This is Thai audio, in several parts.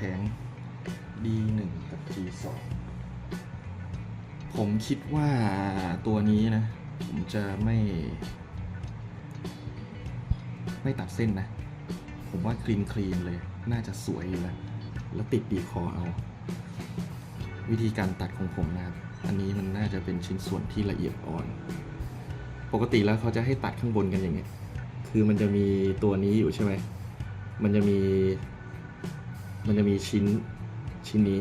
ผง D1 กับ G2 ผมคิดว่าตัวนี้นะ ผมจะไม่ ไม่ตัดเส้นนะ ผมว่าคลีนคลีนเลย น่าจะสวยอยู่แล้ว แล้วติดดีคอเอา วิธีการตัดของผมนะครับ อันนี้มันน่าจะเป็นชิ้นส่วนที่ละเอียดอ่อน ปกติแล้วเขาจะให้ตัดข้างบนกันอย่างเงี้ย คือมันจะมีตัวนี้อยู่ใช่ไหม มันจะมี มันจะมีชิ้นชิ้นนี้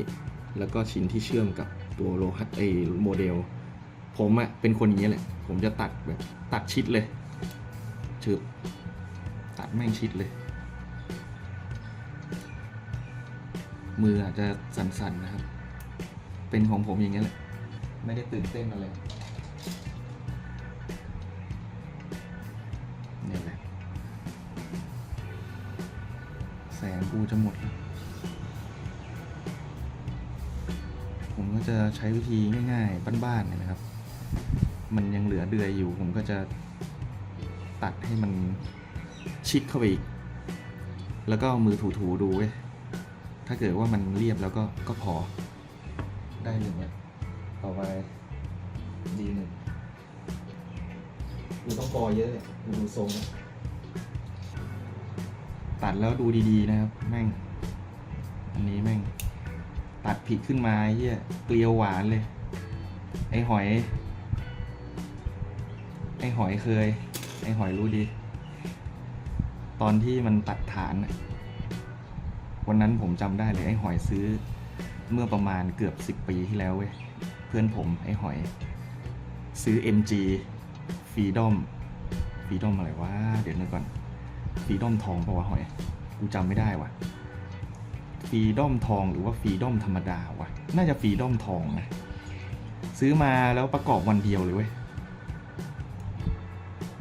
แล้วก็ชิ้นที่เชื่อมกับตัวโลหะไอโมเดล ผมอะเป็นคนอย่างนี้ยแหละ ผมจะตัดแบบตัดชิดเลยชืบตัดแม่งชิดเลย มืออาจจะสั่นๆนะครับ เป็นของผมอย่างนี้ยแหละ ไม่ได้ตื่นเต้นอะไรเนี่ยแหละแสงกูจะหมดแล้ว ก็จะใช้วิธีง่ายๆบ้านๆนะครับ มันยังเหลือเดือยอยู่ ผมก็จะตัดให้มันชิดเข้าไปอีก แล้วก็มือถูๆดูเว้ยถ้าเกิดว่ามันเรียบแล้วก็ก็พอ ได้อย่างเงี้ยต่อไปดีหนึ่งกูต้องปอเยอะเลยดูทรงตัดแล้วดูดีๆนะครับ แม่งอันนี้แม่ง ตัดผิดขึ้นมาเฮียเกลียวหวานเลย ไอหอย ไอหอยเคย ไอหอยรู้ดี ตอนที่มันตัดฐานวันนั้นผมจำได้เลย ไอหอยซื้อ เมื่อประมาณเกือบสิบปีที่แล้วเว้ย เพื่อนผมไอหอย ซื้อ MG Freedom Freedom อะไรวะเดี๋ยวนึกก่อน Freedom ทองปะวะหอย กูจำไม่ได้ว่ะ ฟรีดอมทองหรือว่าฟรีดอมธรรมดาวะน่าจะฟรีดอมทองนะ ซื้อมาแล้วประกอบวันเดียวเลยเว้ย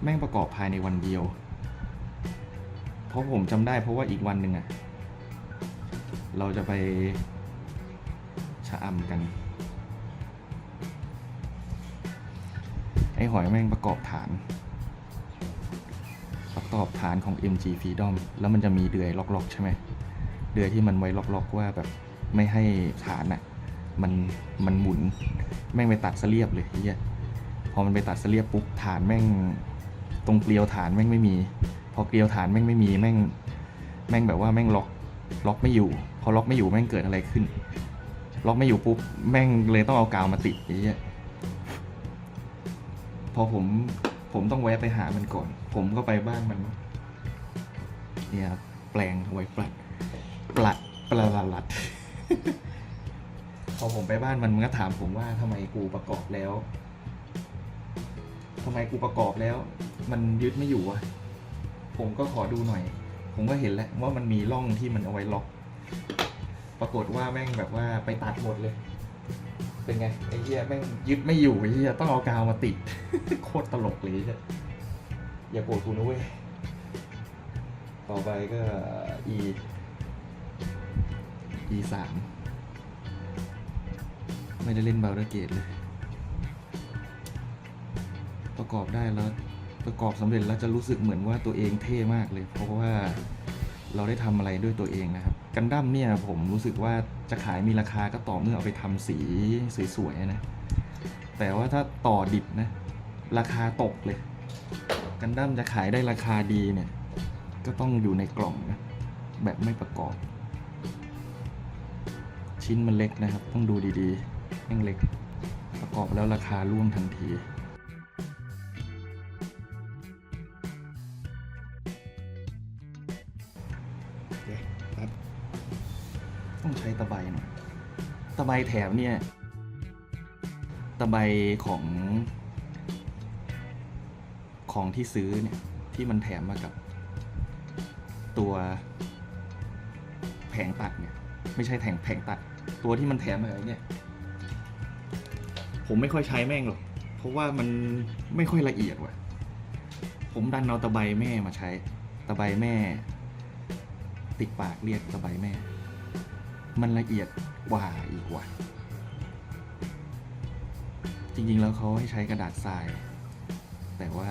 แม่งประกอบภายในวันเดียว เพราะผมจำได้เพราะว่าอีกวันหนึ่งอะเราจะไปชะอำกัน ไอหอยแม่งประกอบฐาน ประกอบฐานของ MG Freedom แล้วมันจะมีเดือยล็อกๆใช่ไหม เดือยที่มันไว้ล็อกๆว่าแบบไม่ให้ฐานอะ่ะมันมันหมุนแม่งไปตัดเสเรียบเลยเฮียพอมันไปตัดเสเรียบปุ๊บฐานแม่งตรงเกลียวฐานแม่งไม่มี พอเกลียวฐานแม่งไม่มีแม่งแม่งแบบว่าแม่งล็อกล็อกไม่อยู่ พอล็อกไม่อยู่แม่งเกิดอะไรขึ้น ล็อกไม่อยู่ปุ๊บแม่งเลยต้องเอากาวมาติดเหี้ยพอผมผมต้องแวะไปหามันก่อน ผมก็ไปบ้านมันเนี่ยแปลงไว้ปลัด ปลัดปลัดลัด พอผมไปบ้านมันมันก็ถามผมว่าทำไมกูประกอบแล้วทำไมกูประกอบแล้ว มันยึดไม่อยู่วะผมก็ขอดูหน่อย ผมก็เห็นแล้วว่ามันมีร่องที่มันเอาไว้ล็อก ปรากฏว่าแม่งแบบว่าไปตัดหมดเลย เป็นไงไอ้เหี้ยแม่งยึดไม่อยู่ไอ้เหี้ยต้องเอากาวมาติด โคตรตลกเลยใช่อย่าโกรธกูนะเว้ยต่อไปก็ e e สามไม่ได้เล่นบาร์เกตเลย ประกอบได้แล้วประกอบสำเร็จแล้วจะรู้สึกเหมือนว่าตัวเองเท่มากเลย เพราะว่าเราได้ทำอะไรด้วยตัวเองนะครับ กันดั้มเนี่ยผมรู้สึกว่าจะขายมีราคาก็ต่อเมื่อเอาไปทำสีสวยๆนะ แต่ว่าถ้าต่อดิบนะ ราคาตกเลย กันดั้มจะขายได้ราคาดีเนี่ย ก็ต้องอยู่ในกล่องนะ แบบไม่ประกอบ ชิ้นมันเล็กนะครับ ต้องดูดีๆแม่งเล็ก ประกอบแล้วราคาร่วงทันทีต้องใช้ตะไบหน่อยตะไบแถมเนี่ย ตะไบของของที่ซื้อเนี่ย ที่มันแถมมากับ ตัวแผงตัดเนี่ย ไม่ใช่แผงแผงตัด ตัวที่มันแถมมาเนี่ยผมไม่ค่อยใช้แม่งหรอก เพราะว่ามันไม่ค่อยละเอียดว่ะ ผมดันเอาตะไบแม่มาใช้ ตะไบแม่ ติดปากเรียกตะไบแม่ มันละเอียดกว่าอีกว่ะ จริงๆแล้วเขาให้ใช้กระดาษทราย แต่ว่า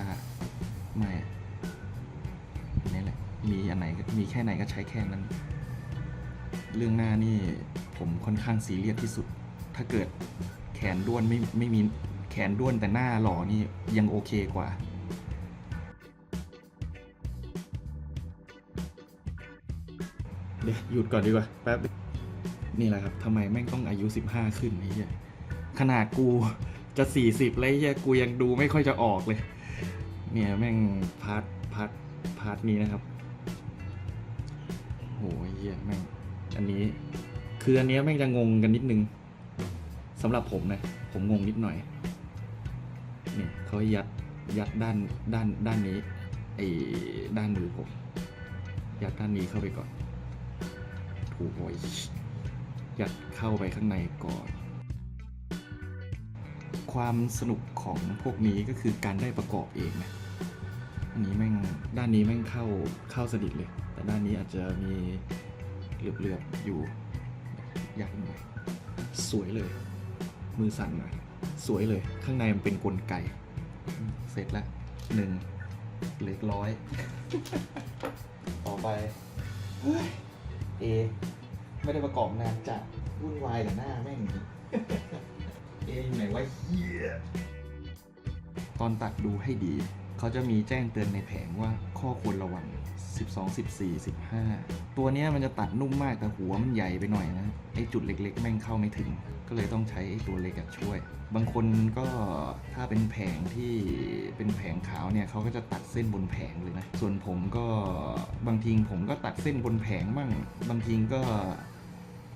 ไม่นี่แหละ มีอันไหนมีแค่ไหนก็ใช้แค่นั้น เรื่องหน้านี่ ผมค่อนข้างซีเรียสที่สุด ถ้าเกิดแขนด้วนไม่ไม่มีแขนด้วนแต่หน้าหล่อนี่ยังโอเคกว่าเดี๋ยวหยุดก่อนดีกว่าแป๊บนึงนี่แหละครับทำไมแม่งต้องอายุ 15 ขึ้นไอ้เหี้ยขนาดกูจะ 40แล้วไอ้เหี้ยกูยังดูไม่ค่อยจะออกเลย เนี่ยแม่งพาร์ทพาร์ทพาร์ทนี้นะครับโหไอ้เหี้ยแม่งอันนี้ คืออันเนี้ยแม่งจะงงกันนิดนึงสำหรับผมนะผมงงนิดหน่อยเนี่ยเขายัดยัดด้านด้านด้านนี้ไอ้ด้านมือผมยัดด้านนี้เข้าไปก่อน ถูกโอยยัดเข้าไปข้างในก่อน ความสนุกของพวกนี้ก็คือการได้ประกอบเองนะอันนี้แม่งด้านนี้แม่งเข้าเข้าสนิทเลย แต่ด้านนี้อาจจะมีเหลือบๆอยู่ ยากหน่สวยเลย มือสั่นหน่อยสวยเลย ข้างในมันเป็นกลไก เสร็จแล้วหนึ่งเหล็กร้อย ต่อไปเอ ไม่ได้ประกอบนานจัดวุ่นวายกับหน้าแม่งเออยู่ไหนวะเฮียตอนตัดดูให้ดี เขาจะมีแจ้งเตือนในแผงว่าข้อควรระวัง 12 14 15 ตัวนี้มันจะตัดนุ่มมากแต่หัวมันใหญ่ไปหน่อยนะไอจุดเล็กๆ แม่งเข้าไม่ถึง ก็เลยต้องใช้ไอตัวเล็กช่วย บางคนก็ถ้าเป็นแผงที่เป็นแผงขาวเนี่ยเขาก็จะตัดเส้นบนแผงเลยนะ ส่วนผมก็บางทีผมก็ตัดเส้นบนแผงบ้างบางทีก็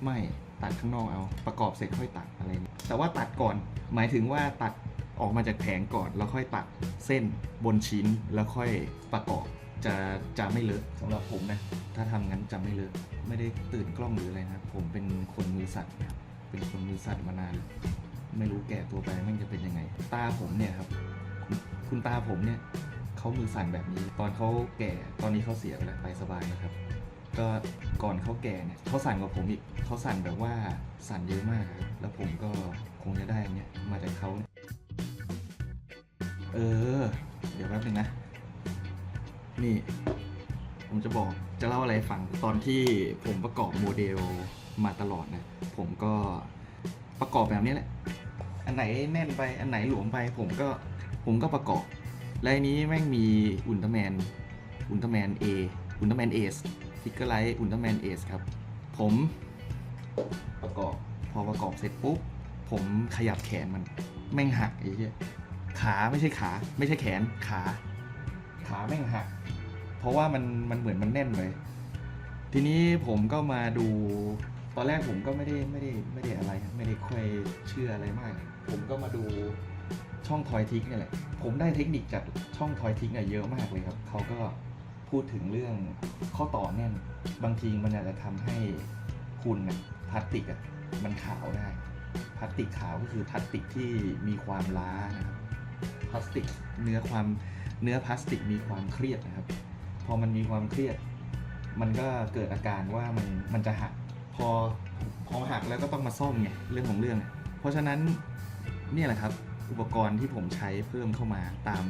ไม่ตัดข้างนอกเอา ประกอบเสร็จค่อยตัดอะไร แต่ว่าตัดก่อน หมายถึงว่าตัดออกมาจากแผงก่อนแล้วค่อยตัดเส้นบนชิ้นแล้วค่อยประกอบ จะจะไม่เลอะสำหรับผมนะ ถ้าทำงั้นจะไม่เลอะไม่ได้ตื่นกล้องหรืออะไรนะ ผมเป็นคนมือสั่นนะครับเป็นคนมือสั่นมานานไม่รู้แก่ตัวไปม่งจะเป็นยังไง ตาผมเนี่ยครับ คุณคุณตาผมเนี่ยเขามือสั่นแบบนี้ ตอนเขาแก่ตอนนี้เขาเสียไปแล้วไปสบายนะครับ ก็ก่อนเขาแก่เนี่ยเขาสั่นกว่าผมอีกเขาสั่นแบบว่าสั่นเยอะมากครับแล้วผมก็คงจะได้เนี้ยมาจากเขาเนี่ยเออ เดี๋ยวแป๊บนึงนะ นี่ ผมจะบอกจะเล่าอะไรฟังตอนที่ผมประกอบโมเดลมาตลอดนะ ผมก็ประกอบแบบนี้แหละ อันไหนแน่นไปอันไหนหลวมไป ผมก็ผมก็ประกอบและอันนี้แม่งมีอุลตร้าแมนอุลตร้าแมนเออุลตร้าแมนเอสฟิกเกอร์ไลท์อุลตร้าแมนเอสครับ ผมประกอบพอประกอบเสร็จปุ๊บ ผมขยับแขนมัน แม่งหักไอ้เหี้ยขาไม่ใช่ขา ไม่ใช่แขนขา ขาแม่งหัก เพราะว่ามันมันเหมือนมันแน่นเลย ทีนี้ผมก็มาดูตอนแรกผมก็ไม่ได้ไม่ได้ไม่ได้อะไรไม่ได้ค่อยเชื่ออะไรมาก ผมก็มาดูช่องทอยทิกนี่แหละ ผมได้เทคนิคจากช่องทอยทิกเนี่ยเยอะมากเลยครับเขาก็พูดถึงเรื่องข้อต่อแน่น บางทีมันอาจจะทำให้คุณนะพลาสติกอะมันขาวได้พลาสติกขาวก็คือพลาสติกที่มีความล้านะครับพลาสติกเนื้อความ เนื้อพลาสติกมีความเครียดนะครับ พอมันมีความเครียด มันก็เกิดอาการว่ามันมันจะหักพอพอหักแล้วก็ต้องมาซ่อมไงเรื่องของเรื่อง เพราะฉะนั้นนี่แหละครับอุปกรณ์ที่ผมใช้เพิ่มเข้ามาตาม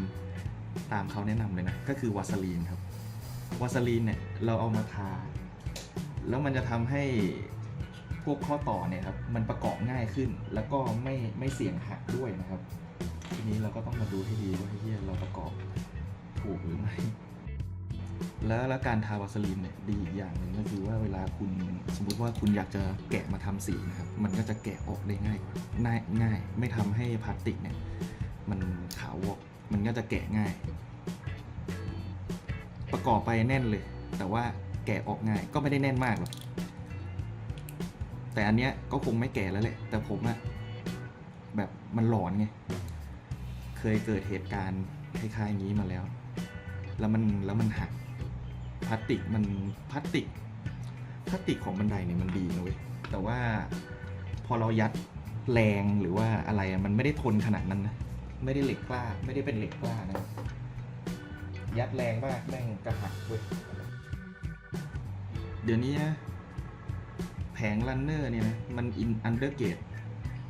ตามเขาแนะนำเลยนะก็คือวาสลีนครับวาสลีนเนี่ยเราเอามาทา แล้วมันจะทำให้พวกข้อต่อเนี่ยครับมันประกอบง่ายขึ้น แล้วก็ไม่ไม่เสี่ยงหักด้วยนะครับ ทีนี้เราก็ต้องมาดูให้ดีว่าเฮียเราประกอบถูกหรือไม่ แล้วแล้วการทาวาสลีนเนี่ยดีอีกอย่างหนึ่งก็คือว่าเวลาคุณสมมุติว่าคุณอยากจะแกะมาทำสีนะครับ มันก็จะแกะออกได้ง่ายง่ายง่าย ไม่ทำให้พลาสติกเนี่ย มันขาววอกมันก็จะแกะง่าย ประกอบไปแน่นเลย แต่ว่าแกะออกง่ายก็ไม่ได้แน่นมากหรอกแต่อันเนี้ยก็คงไม่แก่แล้วแหละ แต่ผมอะแบบมันหลอนไง เคยเกิดเหตุการณ์คล้ายๆอย่างนี้มาแล้ว แล้วมันแล้วมันหักพลาสติกมันพลาสติกพลาสติกของบันไดเนี่ยมันดีนะเว้ยแต่ว่าพอเรายัดแรงหรือว่าอะไรอะมันไม่ได้ทนขนาดนั้นนะไม่ได้เหล็กกล้า ไม่ได้เป็นเหล็กกล้านะยัดแรงมากแม่งกระหักเว้ยเดี๋ยวนี้นะแผงรันเนอร์เนี่ยนะมันอินอันเดอร์เกต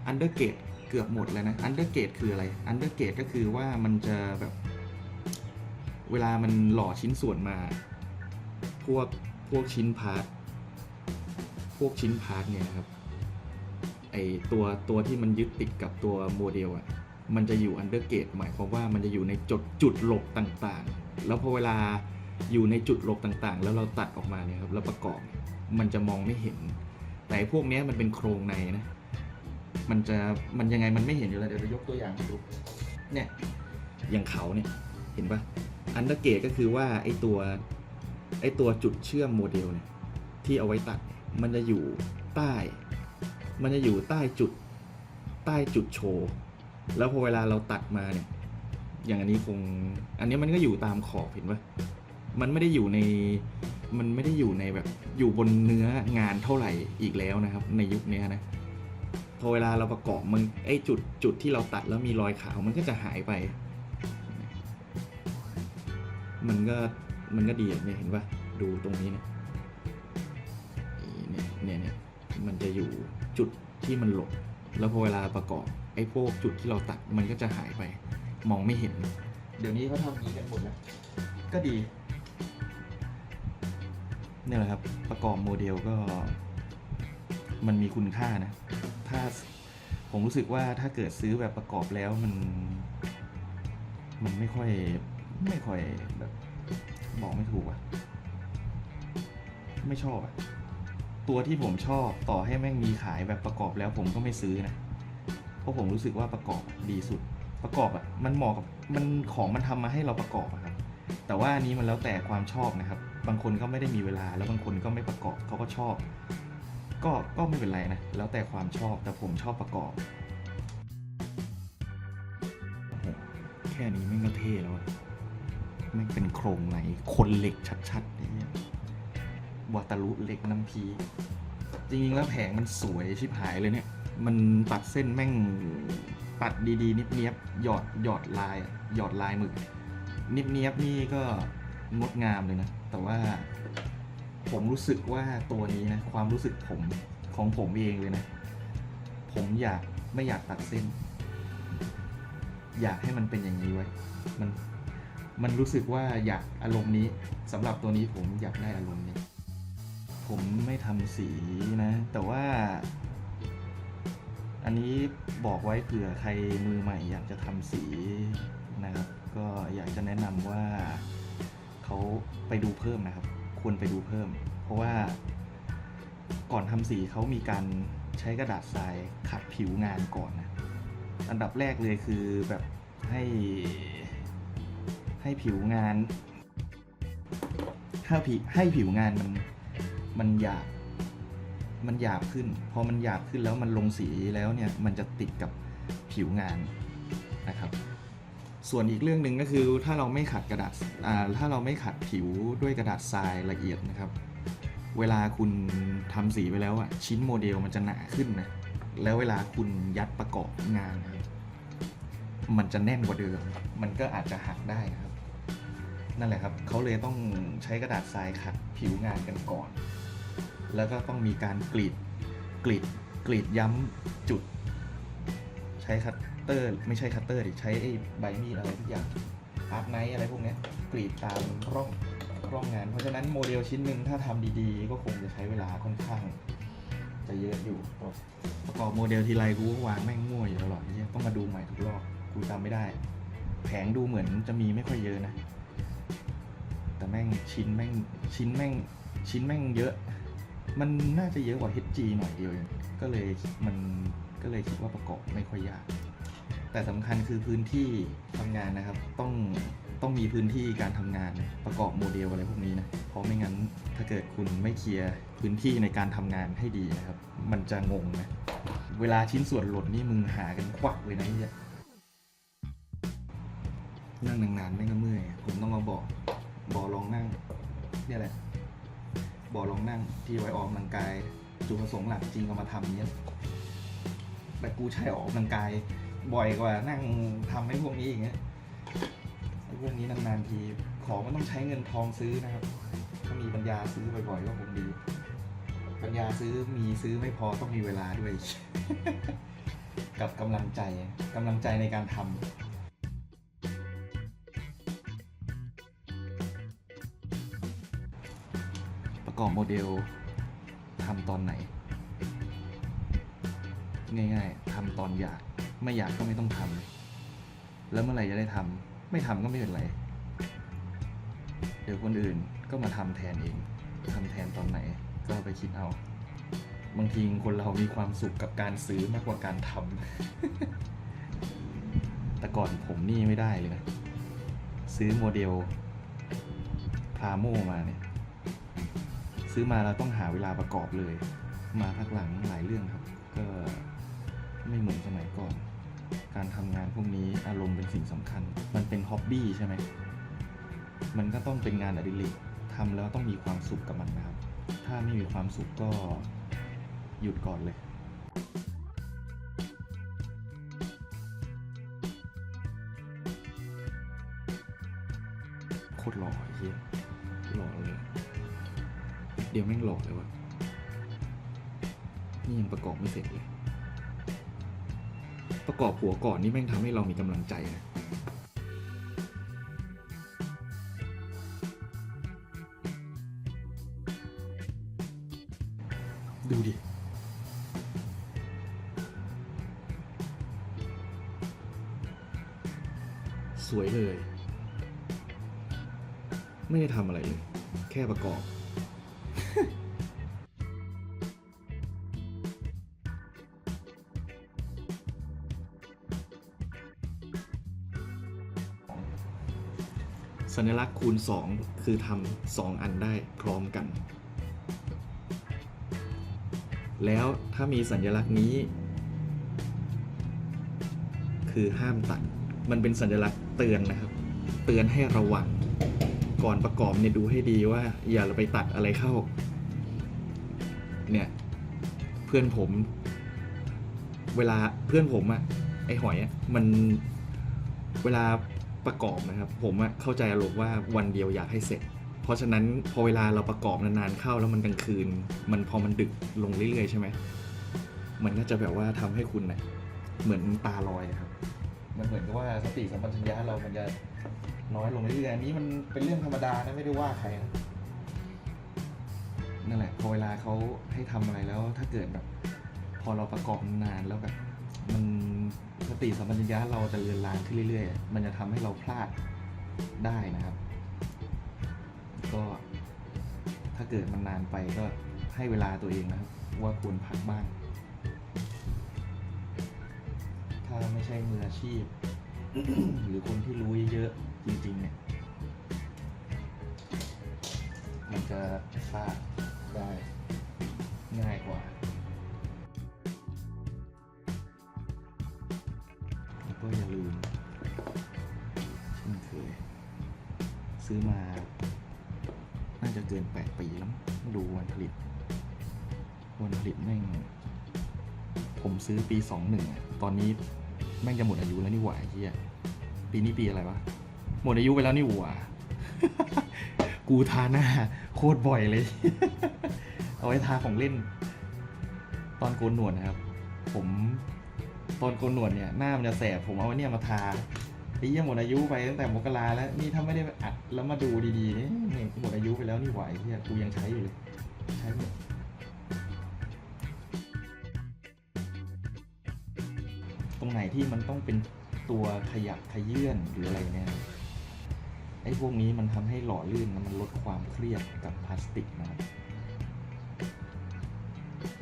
อันเดอร์เกต เกือบหมดแล้วนะอันเดอร์เกตคืออะไรอันเดอร์เกตก็คือว่ามันจะแบบ เวลามันหล่อชิ้นส่วนมา พวกพวกชิ้นพาร์ทพวกชิ้นพาร์ทเนี่ยครับไอตัวตัวที่มันยึดติดกับตัวโมเดลอะมันจะอยู่อันเดอร์เกตหมายความว่ามันจะอยู่ในจุดจุดหลบต่างๆ แล้วพอเวลาอยู่ในจุดหลบต่างๆ แล้วเราตัดออกมาเนี่ยครับแล้วประกอบมันจะมองไม่เห็น แต่พวกนี้มันเป็นโครงในนะ มันจะมันยังไงมันไม่เห็นอยู่แล้วเดี๋ยวเรายกตัวอย่างให้ดูเนี่ยอย่างเขาเนี่ยเห็นปะอันเดอร์เกตก็คือว่าไอตัวไอตัวจุดเชื่อมโมเดลเนี่ยที่เอาไว้ตัดมันจะอยู่ใต้ มันจะอยู่ใต้จุดใต้จุดโชว์แล้วพอเวลาเราตัดมาเนี่ย อย่างอันนี้คง อันนี้มันก็อยู่ตามขอบเห็นปะมันไม่ได้อยู่ใน มันไม่ได้อยู่ในแบบอยู่บนเนื้องานเท่าไหร่อีกแล้วนะครับ ในยุคนี้นะ พอเวลาเราประกอบมันไอจุดจุดที่เราตัดแล้วมีรอยขาวมันก็จะหายไป มันก็มันก็ดีเนี่ยเห็นปะดูตรงนี้เนี่ยเนี่ยเนี่ยเนี่ยมันจะอยู่จุดที่มันหลบ แล้วพอเวลาประกอบไอ้พวกจุดที่เราตัดมันก็จะหายไป มองไม่เห็น เดี๋ยวนี้เขาทำนี้กันหมดแล้วก็ดีนี่แหละครับ ประกอบโมเดลก็ มันมีคุณค่านะ ถ้าผมรู้สึกว่าถ้าเกิดซื้อแบบประกอบแล้วมัน มันไม่ค่อยไม่ค่อยแบบบอกไม่ถูกอะไม่ชอบอะตัวที่ผมชอบต่อให้แม่งมีขายแบบประกอบแล้วผมก็ไม่ซื้อนะเพราะผมรู้สึกว่าประกอบดีสุด ประกอบอะมันเหมาะกับมันของมันทำมาให้เราประกอบอะครับ แต่ว่าอันนี้มันแล้วแต่ความชอบนะครับ บางคนก็ไม่ได้มีเวลาแล้วบางคนก็ไม่ประกอบเขาก็ชอบ ก็ก็ไม่เป็นไรนะ แล้วแต่ความชอบแต่ผมชอบประกอบโอ้โหแค่นี้แม่งก็เท่แล้วอะแม่เป็นโครงไหนคนเหล็กชัดๆเนี่ยวาตารุเหล็กน้ำพี จริงๆแล้วแผงมันสวยชิบหายเลยเนี่ย มันตัดเส้นแม่งตัดดีๆ นิบเนียบหยอดหยอดลายหยอดลายหมึกนิบเนียบนี่ก็งดงามเลยนะ แต่ว่า ผมรู้สึกว่าตัวนี้นะ ความรู้สึกผมของผมเองเลยนะ ผมอยากไม่อยากตัดเส้น อยากให้มันเป็นอย่างนี้ไว้ มันมันรู้สึกว่าอยากอารมณ์นี้สำหรับตัวนี้ผมอยากได้อารมณ์นี้ ผมไม่ทำสีนะ แต่ว่า อันนี้บอกไว้เผื่อใครมือใหม่ อยากจะทำสีนะครับ ก็อยากจะแนะนำว่าเขาไปดูเพิ่มนะครับ ควรไปดูเพิ่ม เพราะว่าก่อนทำสีเขามีการใช้กระดาษทรายขัดผิวงานก่อนนะอันดับแรกเลยคือแบบให้ให้ผิวงานถ้าผิให้ผิวงานมันมันหยาบมันหยาบขึ้น พอมันหยาบขึ้นแล้วมันลงสีแล้วเนี่ย มันจะติดกับผิวงานนะครับ ส่วนอีกเรื่องหนึ่งก็คือถ้าเราไม่ขัดกระดาษถ้าเราไม่ขัดผิวด้วยกระดาษทรายละเอียดนะครับ เวลาคุณทำสีไปแล้วอะชิ้นโมเดลมันจะหนาขึ้นนะแล้วเวลาคุณยัดประกอบงานนะครับมันจะแน่นกว่าเดิม มันก็อาจจะหักได้นะครับ นั่นแหละครับเขาเลยต้องใช้กระดาษทรายขัดผิวงานกันก่อน แล้วก็ต้องมีการกรีดกรีดกรีดย้ำจุด ใช้คัด ตเตอร์ไม่ใช่คัตเตอร์ดิใช้ไอ้ใบมีดอะไรทุกอย่างอาร์ตไนท์อะไรพวกนี้กรีดตามร่องร่องงาน เพราะฉะนั้นโมเดลชิ้นหนึ่งถ้าทำดีๆ ก็คงจะใช้เวลาค่อนข้าง จะเยอะอยู่ประกอบโมเดลทีไรกูก็วางแม่งมั่วอยู่ตลอดเนี่ยต้องมาดูใหม่ทุกรอบกูจำไม่ได้ แผงดูเหมือนจะมีไม่ค่อยเยอะนะ แต่แม่งชิ้นแม่งชิ้นแม่งชิ้นแม่งเยอะ มันน่าจะเยอะกว่า HG หน่อยเดียวก็เลยมันก็เลยคิดว่าประกอบไม่ค่อยยาก แต่สำคัญคือพื้นที่ทำงานนะครับ ต้องต้องมีพื้นที่การทำงานประกอบโมเดลอะไรพวกนี้นะ เพราะไม่งั้นถ้าเกิดคุณไม่เคลียร์พื้นที่ในการทำงานให้ดีนะครับ มันจะงงนะ เวลาชิ้นส่วนหล่นนี่มึงหากันควักเลยนะเนี่ยนั่งนานๆไม่งก็เมื่อย ผมต้องมาบอกบอลองนั่งเนี่ยแหละบอลองนั่งที่ไว้ออกกำลังกาย จุดประสงค์หลักจริงเอามาทำเนี่ยแต่กูใช้ออกกำลังกาย บ่อยกว่านั่งทำให้พวกนี้อย่างเงี้ยไอ้พวกนี้นานๆทีของมันต้องใช้เงินทองซื้อนะครับ ถ้ามีปัญญาซื้อบ่อยๆก็คงดี ปัญญาซื้อมีซื้อไม่พอต้องมีเวลาด้วย กับกำลังใจกำลังใจในการทำประกอบโมเดลทำตอนไหน ง่ายๆทำตอนอยาก ไม่อยากก็ไม่ต้องทำแล้วเมื่อไหร่จะได้ทำไม่ทำก็ไม่เป็นไรเดี๋ยวคนอื่นก็มาทำแทนเองทำแทนตอนไหน ก็ไปคิดเอา บางทีคนเรามีความสุขกับการซื้อมากกว่าการทำแต่ก่อนผมนี่ไม่ได้เลยนะซื้อโมเดลพาโมมาเนี่ยซื้อมาเราต้องหาเวลาประกอบเลย มาพักหลังหลายเรื่องครับ ก็ไม่เหมือนสมัยก่อน การทำงานพวกนี้อารมณ์เป็นสิ่งสำคัญ มันเป็นฮ็อบบี้ใช่ไหมมันก็ต้องเป็นงานอดิเรกทำแล้วต้องมีความสุขกับมันนะครับ ถ้าไม่มีความสุขก็หยุดก่อนเลยโคตรหล่อเฮียหล่อเลย เดี๋ยวแม่งหล่อเลยวะนี่ยังประกอบไม่เสร็จเลย ประกอบหัวก่อนนี่แม่งทำให้เรามีกำลังใจนะดูดิ สวยเลย ไม่ได้ทำอะไรเลย แค่ประกอบ สัญลักษณ์คูณ 2 คือทำสองอันได้พร้อมกัน แล้วถ้ามีสัญลักษณ์นี้ คือห้ามตัด มันเป็นสัญลักษณ์เตือนนะครับ เตือนให้ระวัง ก่อนประกอบเนี่ยดูให้ดีว่า อย่าไปตัดอะไรเข้า เนี่ย เพื่อนผม เวลาเพื่อนผมอะไอหอยอะมันเวลา ประกอบนะครับ ผมเข้าใจอารมณ์ว่าวันเดียวอยากให้เสร็จ เพราะฉะนั้นพอเวลาเราประกอบนานๆเข้าแล้วมันกลางคืน มันพอมันดึกลงเรื่อยๆใช่ไหมมันก็จะแบบว่าทำให้คุณเนะ่ยเหมือนตาลอยครับ มันเหมือนกับว่าสติสัมปชัญญะเรามันจะน้อยลงเรื่อยๆอันนี้มันเป็นเรื่องธรรมดานะไม่ได้ว่าใครนะนั่นแหละพอเวลาเขาให้ทำอะไรแล้วถ้าเกิดแบบ พอเราประกอบนานแล้วแบบมัน สติสัมปชัญญะเราจะเลือนลางขึ้นเรื่อยๆ มันจะทำให้เราพลาดได้นะครับ ก็ถ้าเกิดมันนานไปก็ให้เวลาตัวเองนะครับ ว่าควรพักบ้าง ถ้าไม่ใช่มืออาชีพ หรือคนที่รู้เยอะๆจริง ๆ เนี่ย มันจะพลาดได้ง่ายกว่า ซื้อมา น่าจะเกิน8ปีแล้ว ดูวันผลิต วันผลิตแม่ง ผมซื้อปี21อะตอนนี้แม่งจะหมดอายุแล้วนี่หว่าเฮียปีนี้ปีอะไรวะ หมดอายุไปแล้วนี่หว่ากูทาหน้า โคตรบ่อยเลย เอาไว้ทาของเล่น ตอนโกนหนวดนะครับ ผมตอนโกนหนวดเนี่ยหน้ามันจะแสบผมเอาเนี่ยมาทาไอ้เหี้ยหมดอายุไปตั้งแต่มกราแล้ว นี่ถ้าไม่ได้อัด แล้วมาดูดีๆเนี่นี่หมดอายุไปแล้วนี่หว่าไอ้เฮียกูยังใช้อยู่เลย ใช้หมดตรงไหนที่มันต้องเป็นตัวขยับขยื่นหรืออะไรเนี่ยไอ้พวกนี้มันทำให้หล่อลื่นนะมันลดความเครียดกับพลาสติกนะครับ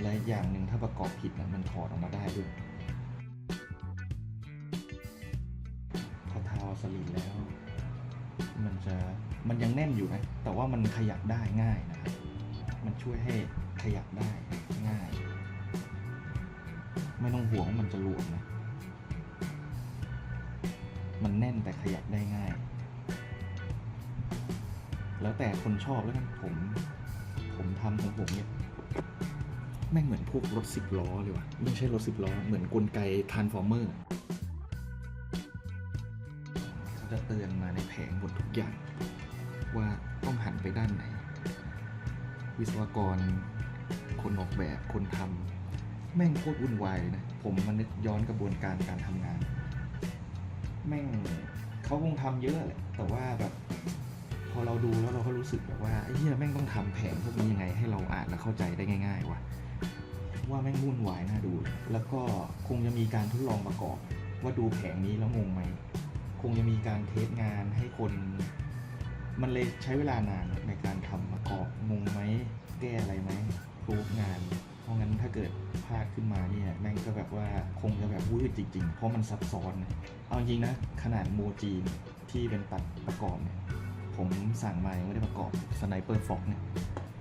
และอย่างหนึ่งถ้าประกอบผิดนะมันถอดออกมาได้ด้วยพอทาสลินแล้ว มันจะมันยังแน่นอยู่นะแต่ว่ามันขยับได้ง่ายนะครับมันช่วยให้ขยับได้ง่าย ไม่ต้องห่วงว่ามันจะหลวมนะมันแน่นแต่ขยับได้ง่าย แล้วแต่คนชอบแล้วกันผม ผมทำของผมเนี่ยแม่งเหมือนพวกรถสิบล้อเลยว่ะไม่ใช่รถสิบล้อ เหมือนกลไกทรานส์ฟอร์เมอร์ จะเตือนมาในแผงหมดทุกอย่าง ว่าต้องหันไปด้านไหน วิศวกร คนออกแบบคนทำแม่งโคตรวุ่นวายเลยนะ ผมมานึกย้อนกระบวนการการทำงาน แม่งเขาคงทำเยอะแหละแต่ว่าแบบพอเราดูแล้วเราก็รู้สึกแบบว่าไอ้เหี้ยแม่งต้องทำแผงพวกนี้ยังไงให้เราอ่านและเข้าใจได้ง่ายๆวะว่าแม่งวุ่นวายน่าดู แล้วก็คงจะมีการทดลองประกอบ ว่าดูแผงนี้แล้วงงไหม คงจะมีการเทสงานให้คน มันเลยใช้เวลานานในการทำประกอบงงไหมแก้อะไรไหมรูปงาน เพราะงั้นถ้าเกิดพลาดขึ้นมาเนี่ยแม่งก็แบบว่าคงจะแบบวืดจริง ๆ เพราะมันซับซ้อนเอาจริงนะ ขนาดโมจีนที่เป็นตัดประกอบเนี่ย ผมสั่งมายังไม่ได้ประกอบสไนเปอร์ฟอกเนี่ย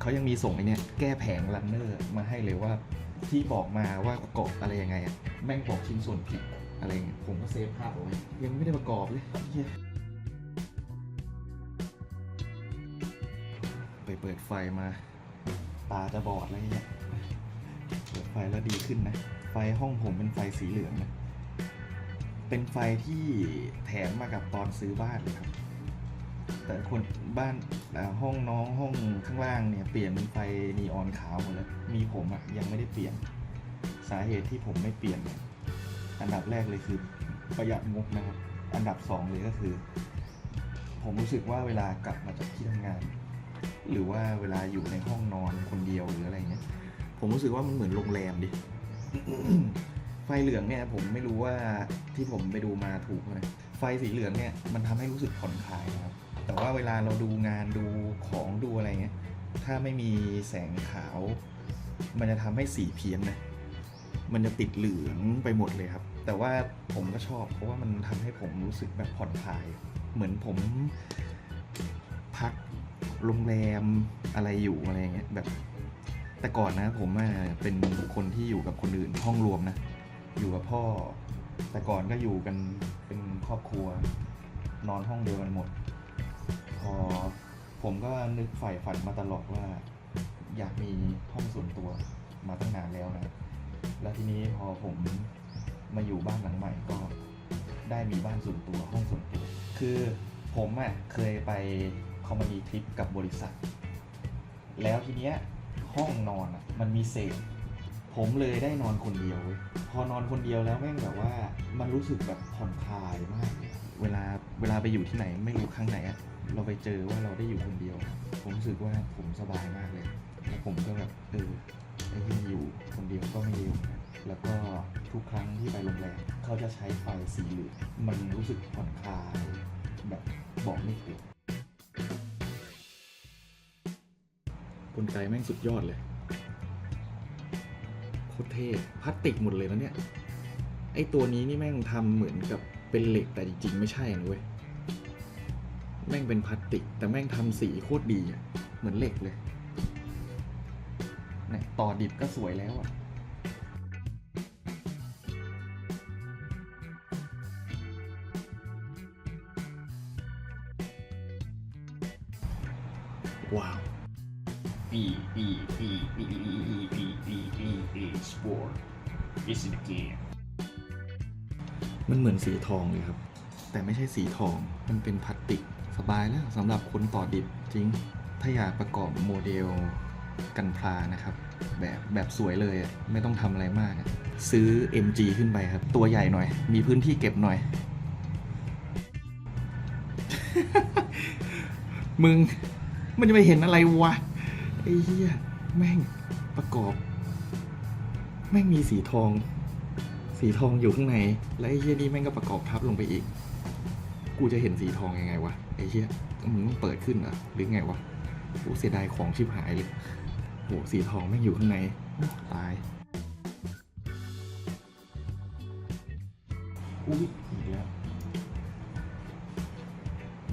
เขายังมีส่งไอเนี่ยแก้แผงรันเนอร์มาให้เลยว่าที่บอกมาว่าประกอบอะไรยังไงอะแม่งบอกชิ้นส่วนผิด อะไรเงี้ยผมก็เซฟภาพเอาไว้ยังไม่ได้ประกอบเลยไปเปิดไฟมา ตาจะบอดอะไรเงี้ยเปิดไฟแล้วดีขึ้นนะ ไฟห้องผมเป็นไฟสีเหลืองนะเป็นไฟที่แถมมากับตอนซื้อบ้านเลยครับ แต่คนบ้านห้องน้องห้องข้างล่างเนี่ยเปลี่ยนเป็นไฟนีออนขาวหมดแล้ว มีผมอะยังไม่ได้เปลี่ยน สาเหตุที่ผมไม่เปลี่ยนเนี่ย อันดับแรกเลยคือประหยัดงบนะครับ อันดับสองเลยก็คือ ผมรู้สึกว่าเวลากลับมาจากที่ทำงาน หรือว่าเวลาอยู่ในห้องนอนคนเดียวหรืออะไรเงี้ย ผมรู้สึกว่ามันเหมือนโรงแรมดิไฟเหลืองเนี่ย ผมไม่รู้ว่าที่ผมไปดูมาถูกไหมไฟสีเหลืองเนี่ยมันทำให้รู้สึกผ่อนคลายนะครับ แต่ว่าเวลาเราดูงานดูของดูอะไรเงี้ย ถ้าไม่มีแสงขาว มันจะทำให้สีเพี้ยนนะ มันจะติดเหลืองไปหมดเลยครับ แต่ว่าผมก็ชอบ เพราะว่ามันทำให้ผมรู้สึกแบบผ่อนคลาย เหมือนผมพักโรงแรมอะไรอยู่อะไรเงี้ยแบบ แต่ก่อนนะผมอะเป็นคนที่อยู่กับคนอื่นห้องรวมนะ อยู่กับพ่อ แต่ก่อนก็อยู่กันเป็นครอบครัว นอนห้องเดียวกันหมด พอผมก็นึกใฝ่ฝันมาตลอดว่า อยากมีห้องส่วนตัวมาตั้งนานแล้วนะ แล้วทีนี้พอผมมาอยู่บ้านหลังใหม่ก็ได้มีบ้านส่วนตัวห้องส่วนตัว คือผมอะ่ะเคยไปคอมมานีทริปกับบริษัท แล้วทีเนี้ยห้องนอนอะ่ะมันมีเศษ ผมเลยได้นอนคนเดียวเว้ยพอนอนคนเดียวแล้วแม่งแบบว่ามันรู้สึกแบบผ่อนคลายมาก เวลาเวลาไปอยู่ที่ไหนไม่รู้ครั้งไหนอะเราไปเจอว่าเราได้อยู่คนเดียว ผมรู้สึกว่าผมสบายมากเลย แล้วผมก็แบบเออ ไอ้ที่อยู่คนเดียวก็ไม่เดียวนะแล้วก็ทุกครั้งที่ไปโรงแรมเขาจะใช้ไฟสีเหลืองมันรู้สึกผ่อนคลายแบบบอกไม่ถูกกลไกแม่งสุดยอดเลยโคตรเท่พลาสติกหมดเลยนะเนี่ย ไอตัวนี้นี่แม่งทำเหมือนกับเป็นเหล็กแต่จริงๆ ไม่ใช่นะเว้ย แม่งเป็นพลาสติก แต่แม่งทำสีโคตรดีอะเหมือนเหล็กเลย เนี่ยต่อดิบก็สวยแล้วอะว้าว B B B B B B B B B sport is in the game มันเหมือนสีทองเลยครับ แต่ไม่ใช่สีทอง มันเป็นพลาสติก สบายแล้วสำหรับคนต่อดิบจริง ถ้าอยากประกอบโมเดล กันพลานะครับ แบบแบบสวยเลยไม่ต้องทำอะไรมาก ซื้อ MG ขึ้นไปครับ ตัวใหญ่หน่อย มีพื้นที่เก็บหน่อย มึง มันจะไปเห็นอะไรวะ ไอ้เหี้ย แม่งประกอบ แม่งมีสีทอง สีทองอยู่ข้างใน และไอ้เหี้ยนี่แม่งก็ประกอบทับลงไปอีก กูจะเห็นสีทองยังไงวะ ไอ้เหี้ยมึงต้องเปิดขึ้นเหรอหรือไงวะโอ้เสียดายของชิบหายเลย โหสีทองแม่งอยู่ข้างในตายอุ้ยอีกแล้ว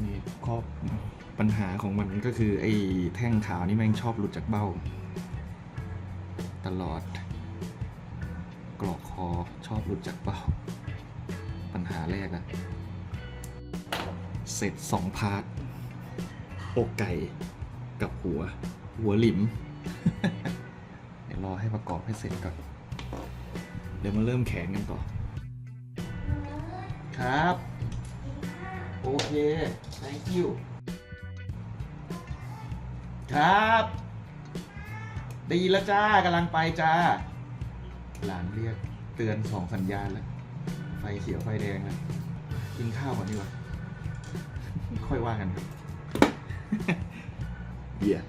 นี่ข้อปัญหาของมันก็คือ ไอ้แท่งขาวนี่แม่งชอบหลุดจากเบ้า ตลอด กรอกคอชอบหลุดจากเบ้า ปัญหาแรกอะเสร็จสองพาร์ทอกไก่กับหัว หัวหลิม เดี๋ยวรอให้ประกอบให้เสร็จก่อน เดี๋ยวมาเริ่มแขนกันต่อ ครับ โอเค thank you ครับ ดีแล้วจ้ากำลังไปจ้า หลานเรียกเตือนสองสัญญาณแล้ว ไฟเขียวไฟแดงแล้วกินข้าวก่อนดีกว่า ค่อยว่ากันครับเหี้ย